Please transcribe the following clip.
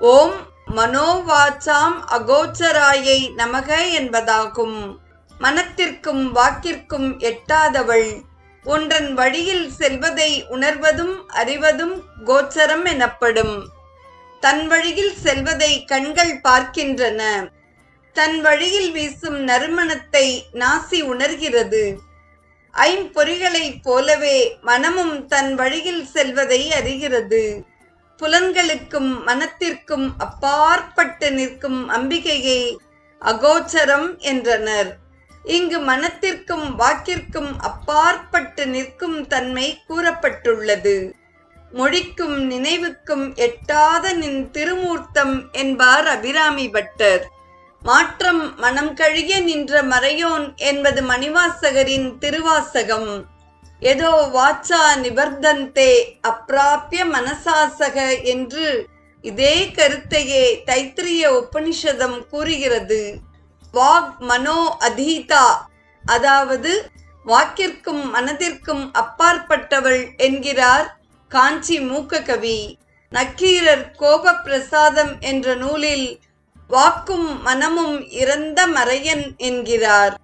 ஓம் மனோவாச்சாம் அகோச்சராயை நமக என்பதாகும். மனத்திற்கும் வாக்கிற்கும் எட்டாதவள். ஒன்றன் வழியில் செல்வதை உணர்வதும் அறிவதும் கோச்சரம் எனப்படும். தன் வழியில் செல்வதை கண்கள் பார்க்கின்றன. தன் வழியில் வீசும் நறுமணத்தை நாசி உணர்கிறது. ஐம்பொறிகளைப் போலவே மனமும் தன் வழியில் செல்வதை அறிகிறது. புலன்களுக்கும் மனத்திற்கும் அப்பாற்பட்டு நிற்கும் அம்பிகையை அகோச்சரம் என்றனர். இங்கு மனத்திற்கும் வாக்கிற்கும் அப்பாற்பட்டு நிற்கும் தன்மை கூறப்பட்டுள்ளது. மொழிக்கும் நினைவுக்கும் எட்டாத நின் திருமூர்த்தம் என்பார் அபிராமி பட்டர். மாற்றம் மனம் கழிய நின்ற மறையோன் என்பது மணிவாசகரின் திருவாசகம். ஏதோ வாச்சா நிபர்தந்தே அப்பிராப்பிய மனசாசக என்று இதே கருத்தையே தைத்திரிய உபனிஷதம் கூறுகிறது. வாக் மனோ அதீதா அதாவது வாக்கிற்கும் மனதிற்கும் அப்பாற்பட்டவள் என்கிறார் காஞ்சி மூக்ககவி. நக்கீரர் கோப பிரசாதம் என்ற நூலில் வாக்கும் மனமும் இறந்த மறையன் என்கிறார்.